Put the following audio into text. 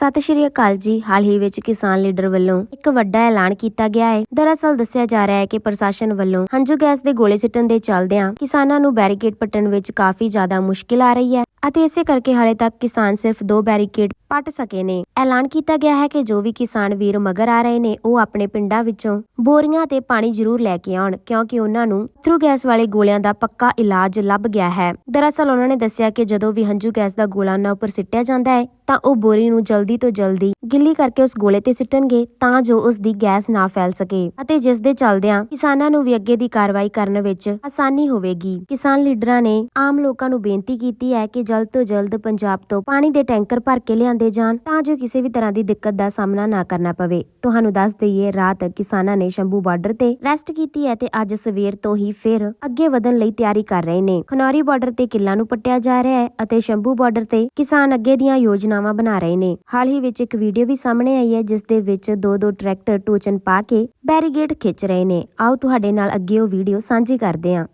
ਸਤਿ ਸ਼੍ਰੀ ਅਕਾਲ ਜੀ। ਹਾਲ ਹੀ ਵਿੱਚ ਕਿਸਾਨ ਲੀਡਰ ਵੱਲੋਂ ਇੱਕ ਵੱਡਾ ਐਲਾਨ ਕੀਤਾ ਗਿਆ ਹੈ। ਦਰਅਸਲ ਦੱਸਿਆ ਜਾ ਰਿਹਾ ਹੈ ਕਿ ਪ੍ਰਸ਼ਾਸਨ ਵੱਲੋਂ ਹੰਝੂ ਗੈਸ ਦੇ ਗੋਲੇ ਸਿੱਟਣ ਦੇ ਚੱਲਦਿਆਂ ਕਿਸਾਨਾਂ ਨੂੰ ਬੈਰੀਕੇਡ ਪੱਟਣ ਵਿੱਚ ਕਾਫੀ ਜ਼ਿਆਦਾ ਮੁਸ਼ਕਿਲ ਆ ਰਹੀ ਹੈ। ਅਤੇ ਇਸੇ ਕਰਕੇ ਹਾਲੇ ਤੱਕ ਕਿਸਾਨ ਸਿਰਫ ਦੋ ਬੈਰੀਕੇਡ ਪੱਟ ਸਕੇ ਨੇ। ਐਲਾਨ ਕੀਤਾ ਗਿਆ ਹੈ ਕਿ ਜੋ ਵੀ ਕਿਸਾਨ ਵੀਰ ਮਗਰ ਆ ਰਹੇ ਨੇ, ਉਹ ਆਪਣੇ ਪਿੰਡਾਂ ਵਿੱਚੋਂ ਬੋਰੀਆਂ ਤੇ ਪਾਣੀ ਜ਼ਰੂਰ ਲੈ ਕੇ ਆਉਣ, ਕਿਉਂਕਿ ਉਹਨਾਂ ਨੂੰ ਥਰੂ ਗੈਸ ਵਾਲੇ ਗੋਲਿਆਂ ਦਾ ਪੱਕਾ ਇਲਾਜ ਲੱਭ ਗਿਆ ਹੈ। ਦਰਅਸਲ ਉਹਨਾਂ ਨੇ ਦੱਸਿਆ ਕਿ ਜਦੋਂ ਵੀ ਹੰਝੂ ਗੈਸ ਦਾ ਗੋਲਾ ਉਹਨਾਂ ਉੱਪਰ ਸਿੱਟਿਆ ਜਾਂਦਾ ਹੈ, ਤਾਂ ਉਹ ਬੋਰੀ ਨੂੰ ਜਲਦੀ ਤੋਂ ਜਲਦੀ ਗਿੱਲੀ ਕਰਕੇ ਉਸ ਗੋਲੇ ਤੇ ਸਿੱਟਣਗੇ, ਤਾਂ ਜੋ ਉਸ ਦੀ ਗੈਸ ਨਾ ਫੈਲ ਸਕੇ ਅਤੇ ਜਿਸ ਦੇ ਚੱਲਦਿਆਂ ਕਿਸਾਨਾਂ ਨੂੰ ਵੀ ਅੱਗੇ ਦੀ ਕਾਰਵਾਈ ਕਰਨ ਵਿੱਚ ਆਸਾਨੀ ਹੋਵੇਗੀ। ਕਿਸਾਨ ਲੀਡਰਾਂ ਨੇ ਆਮ ਲੋਕਾਂ ਨੂੰ ਬੇਨਤੀ ਕੀਤੀ ਹੈ ਕਿ ਜਲਦ ਤੋਂ ਜਲਦ ਪੰਜਾਬ ਤੋਂ ਪਾਣੀ ਦੇ ਟੈਂਕਰ ਭਰ ਕੇ ਲਿਆਂਦੇ ਜਾਣ, ਤਾਂ ਜੋ ਕਿਸੇ ਵੀ ਤਰ੍ਹਾਂ ਦੀ ਦਿੱਕਤ ਦਾ ਸਾਹਮਣਾ ਨਾ ਕਰਨਾ ਪਵੇ। ਤੁਹਾਨੂੰ ਦੱਸ ਦਈਏ, ਰਾਤ ਕਿਸਾਨਾਂ ਨੇ ਸ਼ੰਭੂ ਬਾਰਡਰ ਤੇ ਰੈਸਟ ਕੀਤੀ ਹੈ ਤੇ ਅੱਜ ਸਵੇਰ ਤੋਂ ਹੀ ਫਿਰ ਅੱਗੇ ਵਧਣ ਲਈ ਤਿਆਰੀ ਕਰ ਰਹੇ ਨੇ। ਖਨੌਰੀ ਬਾਰਡਰ ਤੇ ਕਿੱਲਾਂ ਨੂੰ ਪੱਟਿਆ ਜਾ ਰਿਹਾ ਹੈ ਅਤੇ ਸ਼ੰਭੂ ਬਾਰਡਰ ਤੇ ਕਿਸਾਨ ਅੱਗੇ ਦੀਆਂ ਯੋਜਨਾਵਾਂ ਬਣਾ ਰਹੇ ਨੇ। ਹਾਲ ਹੀ ਵਿੱਚ ਇੱਕ ਵੀਡੀਓ ਵੀ ਸਾਹਮਣੇ ਆਈ ਹੈ, ਜਿਸ ਦੇ ਵਿੱਚ ਦੋ ਦੋ ਟਰੈਕਟਰ ਟੋਚਨ ਪਾ ਕੇ ਬੈਰੀਗੇਡ ਖਿੱਚ ਰਹੇ ਨੇ। ਆਓ ਤੁਹਾਡੇ ਨਾਲ ਅੱਗੇ ਉਹ ਵੀਡੀਓ ਸਾਂਝੀ ਕਰਦੇ ਹਾਂ।